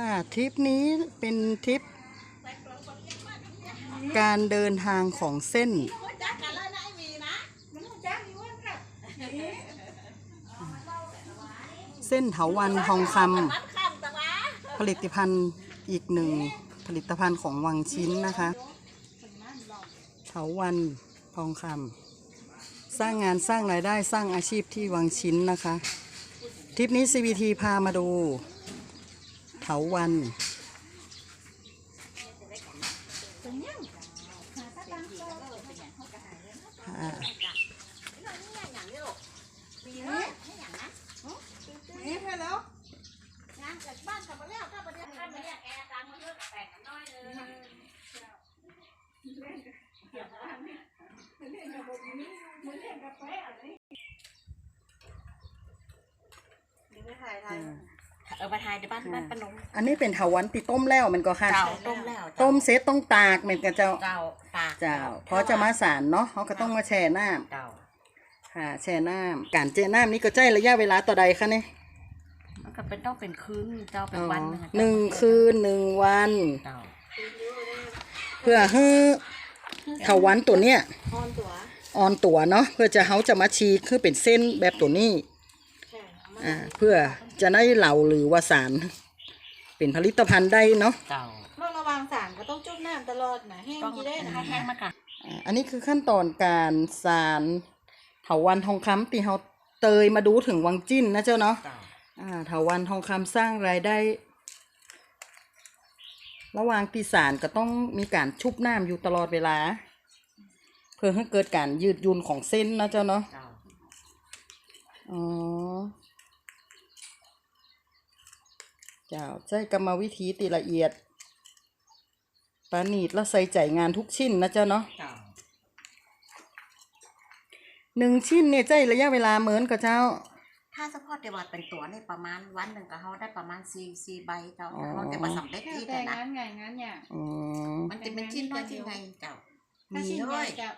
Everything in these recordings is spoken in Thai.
ค่ะทริปนี้เป็นทริปการเดินทางของเส้น เส้นเถาวันทองคำผลิตภัณฑ์อีกหนึ่งผลิตภัณฑ์ของวังชิ้นนะคะ เถาวันทองคำสร้างงานสร้างรายได้สร้างอาชีพที่วังชิ้นนะคะ ทริปนี้ CVT พามาดู เถาวันอ่านี่ไปแล้วเออมาทายในบ้านบ้านปนมอันนี้เป็นเถาวันตีต้มแล้วมันก็ค่ะ เจ้าต้มแล้วต้มเสร็จต้องตากเหมือนกับเจ้า เจ้าตากเจ้าเพราะจะมาสารเนาะเขาก็ต้องมาแช่น้เจ้าำค่ะ แช่น้ำการแช่น้ำนี่ก็ใจระยะเวลาต่อใดคะเนี่ยมันก็เป็นต้องเป็นคืนเจ้าเป็นวันะคะหนึ่งคืนหนึ่งวัน เจ้าเพื่อให้เถาวันตัวเนี้ยออนตัวออนตัวเนาะเพื่อจะเขาจะมาชีคือเป็นเส้นแบบตัวนี้อ่า เพื่อจะได้เหลาหรือว่าสาร เป็นผลิตภัณฑ์ได้เนาะเจ้าเมื่อระวังสารก็ต้องจุ่มน้ำตลอดนะแห้งต้องกี่ได้นะให้แห้งมากค่ะอ่าอันนี้คือขั้นตอนการสารเถาวันทองคำที่เขาเตยมาดูถึงวังจิ้นนะเจ้าเนาะเจ้าอ่าเถาวันทองคำสร้างรายได้ ระหว่างตีสารก็ต้องมีการชุบน้ำอยู่ตลอดเวลา เพื่อให้เกิดการยืดหยุ่นของเส้นนะเจ้าเนาะเจ้าอ๋อ เจ้าใช้กรรมวิธีตีละเอียดประณีตและใส่ใจงานทุกชิ้นนะเจ้าเนาะเจ้าหนึ่งชิ้นเนี่ยใจระยะเวลาเหมือนกับเจ้า ถ้าเฉพาะแต่ว่าเป็นตัวนี่ประมาณวันหนึ่งก็เขาได้ประมาณสี่สี่ใบเจ้าอ๋อ เขาจะมาสำเร็จแค่ที่แต่แต่นะ งานไงงานเนี่ย อืมมันจะเป็นชิ้นน้อยชิ้นไงเจ้าถ้ามีชิ้นด้ใหวญ่ยจะ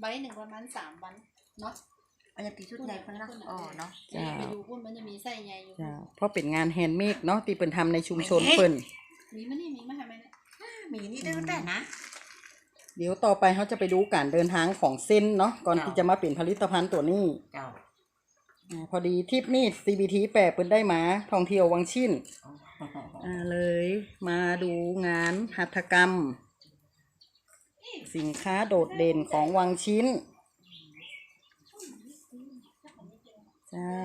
ใบหนึ่งประมาณสามวันเนาะ มันจะตีชุดใหญ่เพิ่งนะอ๋อเนาะไปดูพุ่นมันจะมีไส้ใหญ่อยู่เจ้าเพราะเป็นงานแฮนด์เมดเนาะที่เป็นทำในชุมชนเปิ้นมีมันนี่มีมาทำไมเนี่ยมีนี่ด้วยแต่นะ เดี๋ยวต่อไปเขาจะไปดูการเดินทางของเส้นเนาะก่อนเจ้าที่จะมาเป็นผลิตภัณฑ์ตัวนี้เจ้าอาพอดีทริปนี้ CBT แปะเปิ้นได้มาท่องเที่ยววังชินอ่าเลยมาดูงานหัตถกรรม สินค้าโดดเด่นของวังชิ้น เจ้า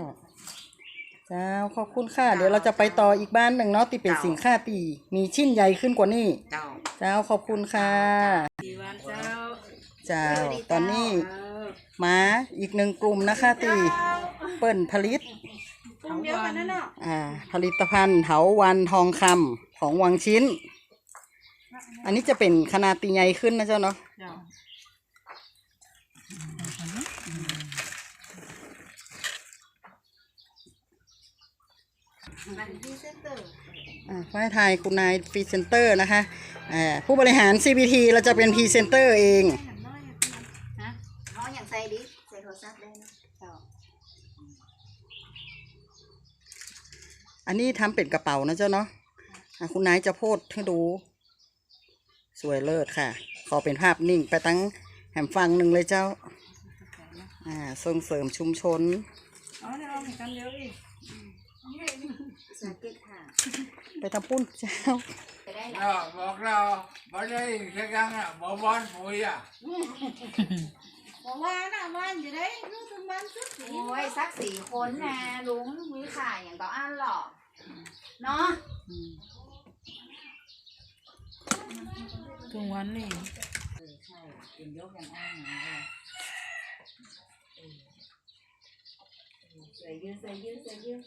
เจ้าขอบคุณค่ะ เดี๋ยวเราจะไปต่ออีกบ้านหนึ่งเนาะที่เป็นสินค้าตี มีชิ้นใหญ่ขึ้นกว่านี้ เจ้า เจ้าขอบคุณค่ะสี่วันเจ้า เจ้า ตอนนี้มาอีกหนึ่งกลุ่มนะคะตี เปิ้นผลิตกลุ่มเดียวกันนั่นเนาะอ่า ผลิตภัณฑ์เถาวันทองคำของวังชิ้น อันนี้จะเป็นขนาดตีใหญ่ขึ้นนะเจ้าเนาะ เจ้า มันที่เซ็นเตอร์ อ่า ฝ่ายไทยคุณนายพรีเซนเตอร์นะคะอ่าผู้บริหาร CBT เราจะเป็นพรีเซนเตอร์เองฮะเขาอย่างใส่ดิใส่โทรศัพท์ได้นะเจ้าอันนี้ทำเป็นกระเป๋านะเจ้าเนาะอะคุณนายจะโพสต์ให้ดู สวยเลิศค่ะ ขอเป็นภาพนิ่งไปตั้งแหมฟังหนึ่งเลยเจ้า อ่าส่งเสริมชุมชน อ๋อเดี๋ยวเราเหมือนกันเดียวอีก สาเก็ตค่ะไปทำปุ้นเจ้าจะได้เราบอกเราบ่ได้แค่กังอะบ่บอนปุ๋ยอะบอกว่าน่ะวันจะได้รู้ถึงวันสุดสีโอ้ยสักสี่คนนะลุงมีขายอย่างต่ออันหรอกเนาะถึงวันนี่ใช่เป็นยกอย่างอ้างนะเออเออใส่ยืดใส่ยืดใส่ยืด